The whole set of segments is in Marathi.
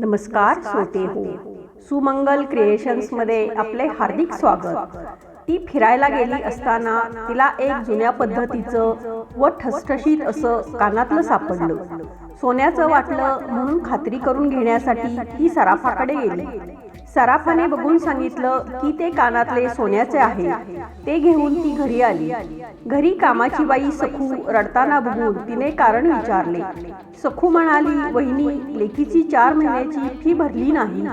नमस्कार श्रोते हो. सुमंगल क्रिएशन्समध्ये आपले हार्दिक स्वागत. ती फिरायला गेली असताना तिला एक जुन्या पद्धतीचं व ठसठशीत असं कानातलं सापडलं. सोन्याचं वाटलं म्हणून खात्री करून घेण्यासाठी ती सराफाकडे गेली. सराफाने बघून सांगितलं की ते कानातले सोन्याचे आहे. ते घेऊन ती घरी आली. घरी कामाची बाई सखू रडताना बघून तिने कारण विचारले. सखू म्हणाली वहिनी लेकीची चार महिन्याची फी भरली नाही.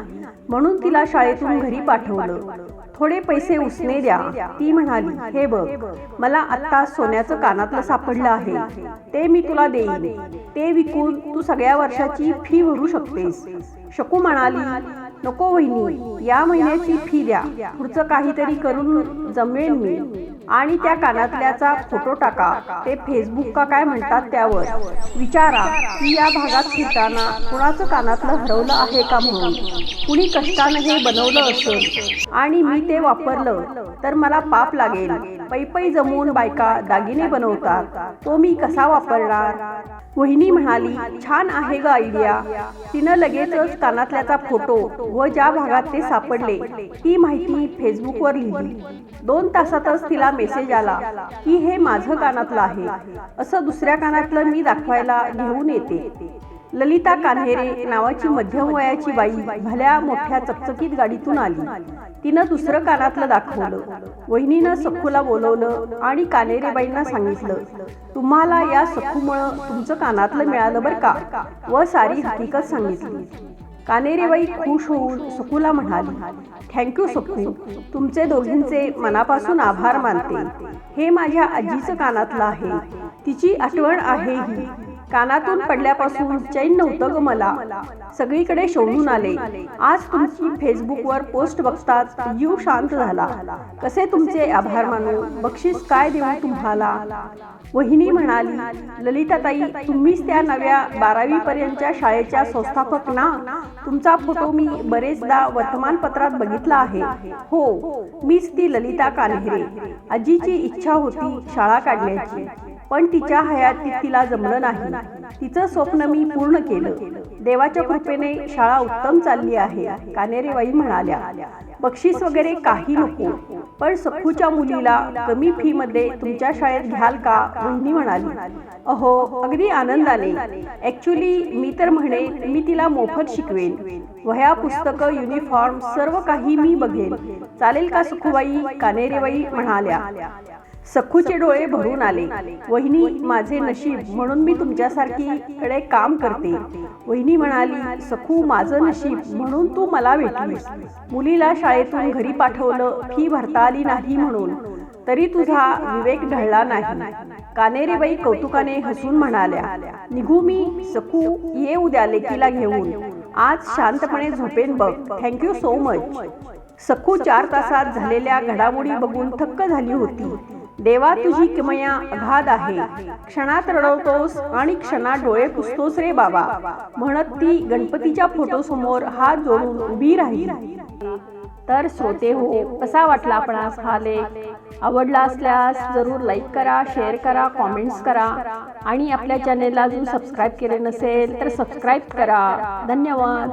म्हणून तिला शाळेतून घरी पाठवलं. थोडे पैसे उसने द्या. ती म्हणाली हे बघ मला आत्ता सोन्याचं कानातलं सापडलं आहे. ते मी तुला देईन. ते विकून तू सगळ्या वर्षाची फी भरू शकतेस. शकू म्हणाली नको वहिनी या महिन्याची फी द्या. पुढचं काहीतरी करून जमेल मी. आणि त्या कानातल्याचा फोटो टाका. ते फेसबुक का काय म्हणतात त्यावर. विचारा की या भागात फिरताना कुणाचं कानातलं हरवलं आहे का म्हणून? कुणी कष्टानं हे बनवलं असेल? आणि मी ते वापरलं तर मला पाप लागेल. पैपै जमून बायका दागिने बनवतात. तो मी कसा वापरणार? वहिनी म्हणाली छान आहे ग आयडिया. तिनं लगेचच कानातल्याचा फोटो व ज्या भागात ते सापडले ती माहिती फेसबुकवर लिहिली. दोन तासातच तिला मेसेज आला की हे माझं कानातलं आहे. असं दुसऱ्या कानातलं मी दाखवायला घेऊन येते. ललिता कान्हेरे नावाची मध्यम वयाची बाई भल्या मोठ्या चकचकीत गाडीतून आली. तिनं दुसरं कानातलं दाखवलं. वहिनीनं सखूला बोलवलं आणि कानेरेबाईंना सांगितलं तुम्हाला या सखूमुळं तुमचं कानातलं मिळालं बरं का? व सारी हकीकत सांगितली. कानेरेबाई खुश होऊन सखूला म्हणाली थँक्यू सखू. तुमचे दोघींचे मनापासून आभार मानते. हे माझ्या आजीचं कानातलं आहे. तिची आठवण आहे ही. कानातून पडल्यापासून चैन नव्हतं ग मला सगळीकडे शोधून आले. आज तुमची फेसबुकवर पोस्ट बघताच जीव शांत झाला. कसे तुमचे आभार मानू? बक्षीस काय देऊ तुम्हाला? वहिनी म्हणाली ललिताताई तुम्हीच त्या नव्या बारावी पर्यंतच्या शाळेच्या संस्थापक ना? तुमचा फोटो मी बरेचदा वर्तमानपत्रात बघितला आहे. हो मीच ती ललिता कान्हेरे. आजीची इच्छा होती शाळा काढण्याची. पण तिच्या हयातीत तिला जमलं नाही. तिचं स्वप्न मी पूर्ण केलं. देवाच्या कृपेने शाळा उत्तम चालली आहे. कानेरेबाई म्हणाल्या. बक्षीस वगैरे काही नको. पण सखूच्या मुलीला कमी फी मध्ये तुमच्या शाळेत घ्याल का? वहिनी म्हणाली. अहो अगदी आनंदाने. ऍक्च्युली मी तर म्हणे मी तिला मोफत शिकवेन. वह्या पुस्तकं युनिफॉर्म सर्व काही मी बघेन. चालेल का सखूबाई? कानेरेबाई म्हणाल्या. सखूचे डोळे भरून आले. वहिनी माझे नशीब म्हणून मी तुमच्यासारखी कडे काम करते. वहिनी म्हणाली सखू माझं नशीब म्हणून तू मला भेटलीस. मुलीला शाळेतून घरी पाठवलं फी भरता आली नाही म्हणून. तरी तुझा विवेक ढळला नाही. कानेरेबाई कौतुकाने हसून म्हणाल्या निघू मी सखू ये उद्या लेकीला घेऊन. आज शांतपणे झोपेन बघ. थँक्यू सो मच सखू चार तासात झालेल्या घडामोडी बघून थक्क झाली होती देवा तुझी किमया अगाध आहे. क्षणात रडवतोस आणि क्षणात डोळे पुसतोस रे बाबा. म्हणत ती गणपतीच्या फोटो समोर हात जोडून उभी राहिली. तर श्रोते हो कसा वाटला आपणास हा लेख? आवडला असल्यास जरूर लाईक करा शेअर करा कॉमेंट्स करा. आणि आपल्या चॅनेलला अजून सबस्क्राईब केले नसेल तर सबस्क्राईब करा. धन्यवाद.